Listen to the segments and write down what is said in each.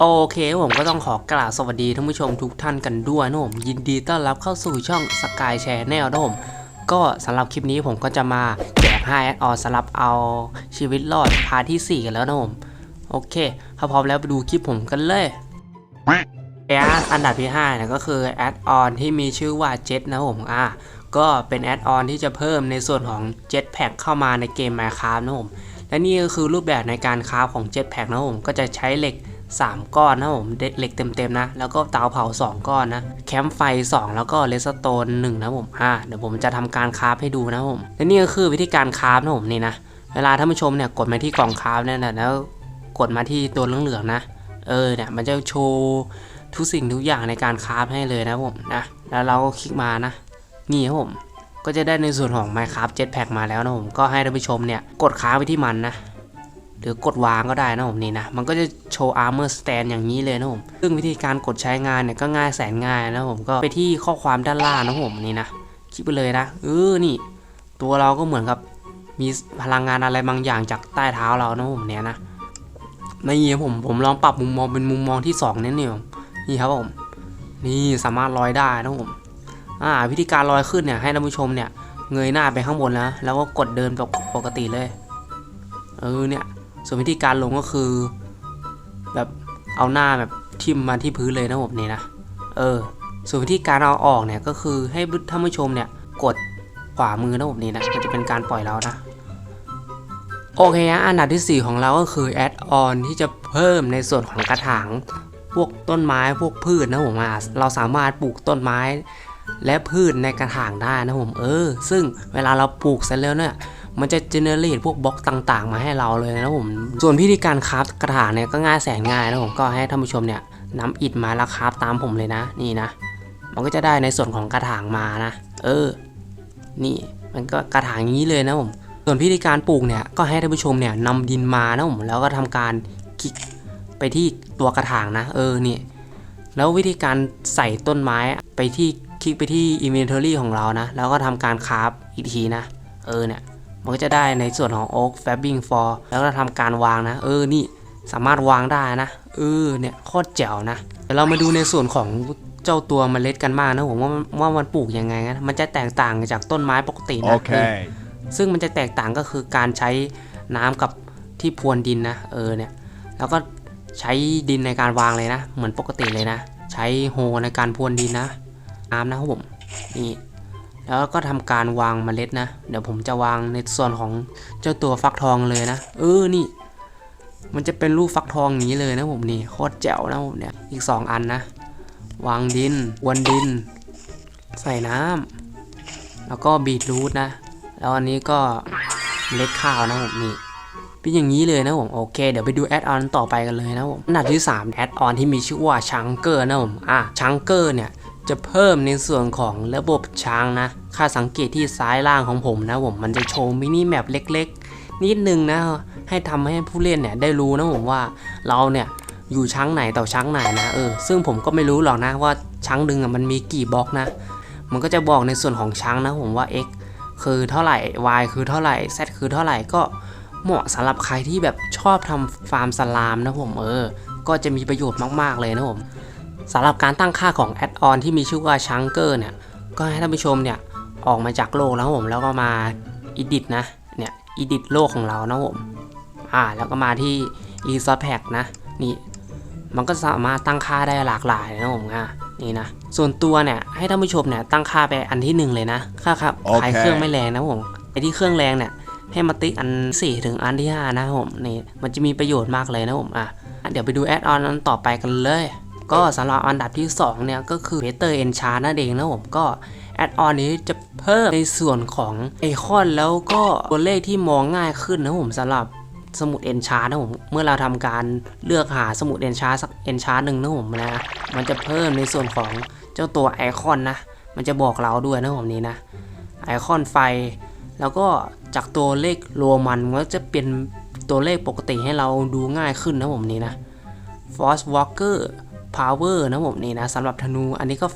โอเคผมก็ต้องขอกราบสวัสดีท่านผู้ชมทุกท่านกันด้วยนะผมยินดีต้อนรับเข้าสู่ช่องสกายแชร์แนลนะผมก็สำหรับคลิปนี้ผมก็จะมาแจก5แอดออนสำหรับเอาชีวิตรอดพาร์ทที่ 4 กันแล้วนะผมโอเคถ้าพร้อมแล้วไปดูคลิปผมกันเลยแอดอันดับที่5นี่ยก็คือแอดออนที่มีชื่อว่าเจ็ตนะผมอะก็เป็นแอดออนที่จะเพิ่มในส่วนของ Jetpack เข้ามาในเกม Minecraft นะผมและนี่ก็คือรูปแบบในการคราฟของ Jetpack นะผมก็จะใช้เหล็ก 3 ก้อนนะผมเหล็กเต็มๆนะ แล้วก็เตาเผา 2 ก้อนนะ แคมป์ไฟ 2 แล้วก็เลสโตน1นะผมอ่าเดี๋ยวผมจะทำการคราฟให้ดูนะผมและนี่ก็คือวิธีการคราฟนะผมนี่นะ เวลาท่านผู้ชมเนี่ยกดมาที่กล่องคราฟเนี่ยนะแล้วกดมาที่ตัวเหลืองๆนะ เออเนี่ยมันจะโชว์ทุกสิ่งทุกอย่างในการคราฟให้เลยนะผมนะแล้วเราก็คลิกมานะ นี่ครับผมก็จะได้ในส่วนของ Minecraft Jetpack มาแล้วนะผมก็ให้ท่านผู้ชมเนี่ยกดค้างไปที่มันนะ หรือกดวางก็ได้นะผมนี่นะ มันก็จะโชว์ armor stand อย่างนี้เลยนะผม ซึ่งวิธีการกดใช้งานเนี่ยก็ง่ายแสนง่ายนะผมก็ไปที่ข้อความด้านล่างนะผมนี่นะคลิกไปเลยนะเออนี่ ตัวเราก็เหมือนกับมีพลังงานอะไรบางอย่างจากใต้เท้าเรานะผมเนี่ยนะนี่ผมผมลองปรับมุมมองเป็นมุมมองที่สองนี่นี่ผมนี่ครับผมนี่สามารถลอยได้นะผมอ่าวิธีการลอยขึ้นเนี่ยให้ท่านผู้ชมเนี่ยเงยหน้าไปข้างบนนะแล้วก็กดเดินปกปกติเลยเออเนี่ย ส่วนวิธีการลงก็คือ แบบเอาหน้าแบบทิ่มมาที่พื้นเลยนะผมนี่นะเออ ส่วนวิธีการเอาออกเนี่ยก็คือให้ท่านผู้ชมเนี่ยกดขวามือนะผมนี่นะมันจะเป็นการปล่อยเรานะโอเคฮะอันดับที่ 4 ของเราก็คือแอดออนที่จะเพิ่มในส่วนของกระถางพวกต้นไม้พวกพืชนะผมอะเราสามารถปลูกต้นไม้และพืชในกระถางได้นะผมเออ ซึ่งเวลาเราปลูกเสร็จแล้วเนี่ย มันจะเจเนเรตพวกบล็อกต่างๆ มาให้เราเลยนะผม ส่วนพิธีการคราฟกระถางเนี่ยก็ง่ายแสนง่ายนะผมก็ให้ท่านผู้ชมเนี่ยนำอิฐมาแล้วคราฟตามผมเลยนะ นี่นะ มันก็จะได้ในส่วนของกระถางมานะ เออ นี่มันก็กระถางอย่างนี้เลยนะผม ส่วนพิธีการปลูกเนี่ยก็ให้ท่านผู้ชมเนี่ยนำดินมานะผมแล้วก็ทำการคลิกไปที่ตัวกระถางนะ เออนี่แล้ววิธีการใส่ต้นไม้ไปที่คลิกไปที่ inventory ของเรานะ แล้วก็ทำการคราฟอีกทีนะ เออเนี่ย มันก็จะได้ในส่วนของ oak fabbing for แล้วก็ทำการวางนะ เออนี่สามารถวางได้นะเออเนี่ยโคตรแจ๋วนะเดี๋ยวเรามาดูในส่วนของเจ้าตัวเมล็ดกันบ้างนะผมว่าว่ามันปลูกยังไงนะมันจะแตกต่างจากต้นไม้ปกตินะ Okay. ซึ่งมันจะแตกต่างก็คือการใช้น้ำกับที่พรวนดินนะเออเนี่ยแล้วก็ใช้ดินในการวางเลยนะ เหมือนปกติเลยนะ ใช้โฮในการพรวนดินนะน้ำนะครับผมนี่ แล้วก็ทำการวางเมล็ดนะ เดี๋ยวผมจะวางในส่วนของเจ้าตัวฟักทองเลยนะ เออ นี่ มันจะเป็นรูปฟักทองนี้เลยนะผมนี่ โคตรแจ๋วนะผมเนี่ย อีก 2 อันนะ วางดินวนดิน ใส่น้ำแล้วก็บีทรูทนะ แล้วอันนี้ก็เมล็ดข้าวนะผมนี่เป็นอย่างนี้เลยนะผมโอเค เดี๋ยวไปดูแอดออนต่อไปกันเลยนะผมอันดับที่3แอดออนที่มีชื่อว่าชังเกอร์นะผมอะชังเกอร์เนี่ยจะเพิ่มในส่วนของระบบช้างนะ ค่าสังเกตที่ซ้ายล่างของผมนะผมมันจะโชว์มินิแมปเล็กๆ นิดนึงนะ ให้ทำให้ผู้เล่นเนี่ยได้รู้นะผมว่าเราเนี่ยอยู่ชั้งไหนต่อชั้งไหนนะเออซึ่งผมก็ไม่รู้หรอกนะว่าช้างดึงอะมันมีกี่บล็อกนะ มันก็จะบอกในส่วนของช้างนะผมว่า x คือเท่าไหร่ y คือเท่าไหร่ z คือเท่าไหร่ก็เหมาะสำหรับใครที่แบบชอบทำฟาร์มสลามนะผมเออ ก็จะมีประโยชน์มากๆเลยนะผมสำหรับการตั้งค่าของแอดออนที่มีชื่อว่าชังเกอร์เนี่ย ก็ให้ท่านผู้ชมเนี่ย ออกมาจากโลกแล้วผมแล้วก็มาอิดิตนะเนี่ยอิดิตโลกของเรานะผมอ่าแล้วก็มาที่ Resource Pack นะนี่มันก็สามารถตั้งค่าได้หลากหลายนะผมอะนี่นะส่วนตัวเนี่ยให้ท่านผู้ชมเนี่ยตั้งค่าไปอันที่หนึ่งเลยนะค่าครับโอเคขายเครื่องไม่แรงนะผมไอที่เครื่องแรงเนี่ยให้มาติ๊กอัน 4 ถึงอันที่ 5 นะครับผมนี่มันจะมีประโยชน์มากเลยนะผมอะเดี๋ยวไปดูแอดออนอันต่อไปกันเลย ก็สำหรับอันดับที่ 2 เนี่ย ก็คือ Better Enchant นั่นเองนะผมก็แอดออนนี้จะเพิ่มในส่วนของไอคอนแล้วก็ตัวเลขที่มองง่ายขึ้นนะผมสำหรับสมุดเอนชาร์นะผมเมื่อเราทำการเลือกหาสมุดเอนชาร์สักเอนชาร์หนึ่งนะผมนะ มันจะเพิ่มในส่วนของเจ้าตัวไอคอนนะ มันจะบอกเราด้วยนะผมนี้นะ ไอคอนไฟ แล้วก็จากตัวเลขโรมันมันก็จะเป็นตัวเลขปกติให้เราดูง่ายขึ้นนะผมนี่นะ Force Walker Power นะผมนี่นะสำหรับธนูอันนี้ก็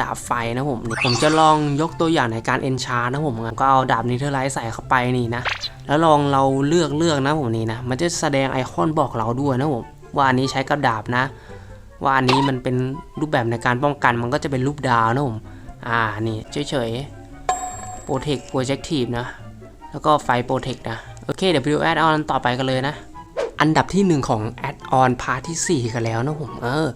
ดาบไฟนะผมนี่ผมจะลองยกตัวอย่างในการ e n c h a n นะผมก็เอาดาบนิเทอร์ไลท์ใส่เข้าไปนี่นะ แล้วลองเราเลือกเลือกนะผมนี่นะ มันจะแสดงไอคอนบอกเราด้วยนะผมว่าอันนี้ใช้กับดาบนะ ว่าอันนี้มันเป็นรูปแบบในการป้องกันมันก็จะเป็นรูปดาวนะผมอ่านี่เฉยๆ Protect Projective นะ แล้วก็ไฟ Protect นะ โอเคเดี๋ยวไปดูแอดออนต่อไปกันเลยนะ อันดับที่ 1 ของแอดออนพาร์ทที่ 4 กันแล้วนะผมเออ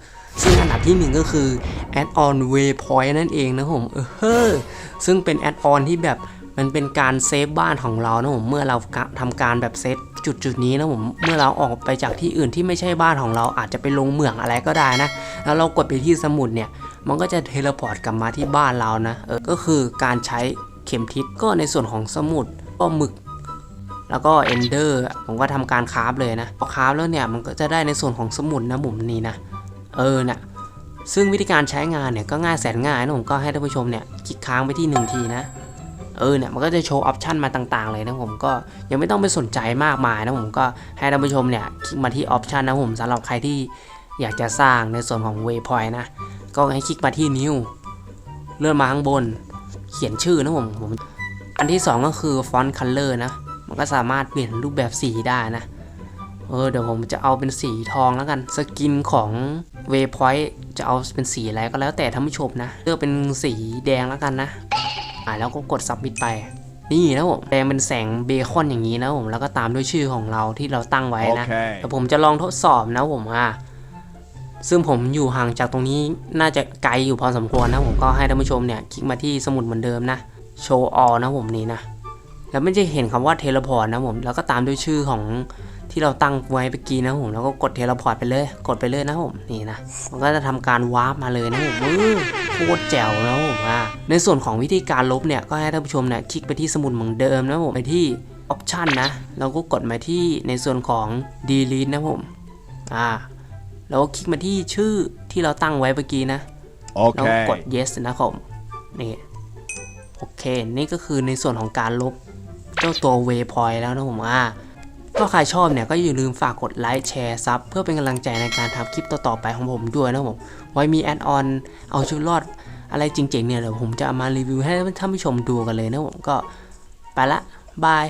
ซึ่งอันดับที่ 1 ก็คือแอดออน Waypoint นั่นเองนะผมเออเฮ้อซึ่งเป็นแอดออนที่แบบมันเป็นการเซฟบ้านของเรานะผมเมื่อเราทำการแบบเซฟจุดจุดนี้นะผมเมื่อเราออกไปจากที่อื่นที่ไม่ใช่บ้านของเราอาจจะไปลงเหมืองอะไรก็ได้นะ แล้วเรากดไปที่สมุดเนี่ย มันก็จะเทเลพอร์ตกลับมาที่บ้านเรานะเออก็คือการใช้เข็มทิศก็ในส่วนของสมุดก็หมึก แล้วก็เอนเดอร์ผมก็ทำการคราฟเลยนะพอคราฟแล้วเนี่ยมันก็จะได้ในส่วนของสมุดนะผมนี่นะ เออนะซึ่งวิธีการใช้งานเนี่ยก็ง่ายแสนง่ายนะผมก็ให้ท่านผู้ชมเนี่ยคลิกค้างไปที่หนึ่งทีนะ เออเนี่ยมันก็จะโชว์ออปชันมาต่างๆเลยนะผมก็ยังไม่ต้องไปสนใจมากมายนะผมก็ให้ท่านผู้ชมเนี่ยคลิกมาที่ออปชันนะผมสำหรับใครที่อยากจะสร้างในส่วนของ Waypoint นะ ก็ให้คลิกมาที่นิวเลื่อนมาข้างบน เขียนชื่อนะผมผม อันที่ 2 ก็คือฟอนต์คัลเลอร์นะ มันก็สามารถเปลี่ยนรูปแบบสีได้นะ เออเดี๋ยวผมจะเอาเป็นสีทองแล้วกันสกินของ Waypoint จะเอาเป็นสีอะไรก็แล้วแต่ท่านผู้ชมนะ เลือกเป็นสีแดงแล้วกันนะ อ่าแล้วก็กด submit ไป นี่นะผมแดงเป็นแสงเบคอนอย่างนี้นะผมแล้วก็ตามด้วยชื่อของเราที่เราตั้งไว้นะ Okay. แต่ผมจะลองทดสอบนะผมอะซึ่งผมอยู่ห่างจากตรงนี้น่าจะไกลอยู่พอสมควรนะผมก็ให้ท่านผู้ชมเนี่ยคลิกมาที่สมุดเหมือนเดิมนะ โชว์ออนะผมนี่นะ แล้วไม่จะเห็นคำว่าเทเลพอร์ตนะผมแล้วก็ตามด้วยชื่อของที่เราตั้งไว้เมื่อกี้นะผมแล้วก็กดเทเลพอร์ตไปเลย กดไปเลยนะผมนี่นะมันก็จะทำการวาร์ปมาเลยนะผมเออโคตรแจ๋วนะผมอะในส่วนของวิธีการลบเนี่ยก็ให้ท่านผู้ชมเนี่ยคลิกไปที่สมุดเหมือนเดิมนะผมไปที่ออปชันนะเราก็กดมาที่ในส่วนของ delete นะผมอ่าแล้วก็คลิกมาที่ชื่อที่เราตั้งไว้เมื่อกี้นะแล้วก็กด Okay. yes นะครับนี่โอเค นี่ก็คือในส่วนของการลบ เจ้าตัว waypoint แล้วนะผมอ่าถ้าใครชอบเนี่ยก็อย่าลืมฝากกดไลค์แชร์ซับเพื่อเป็นกำลังใจในการทำคลิปต่อๆไปของผมด้วยนะผม ไว้มีแอดออนเอาชุดรอดอะไรจริงๆเนี่ยเดี๋ยวผมจะเอามารีวิวให้ท่านผู้ชมดูกันเลยนะผมก็ไปละบาย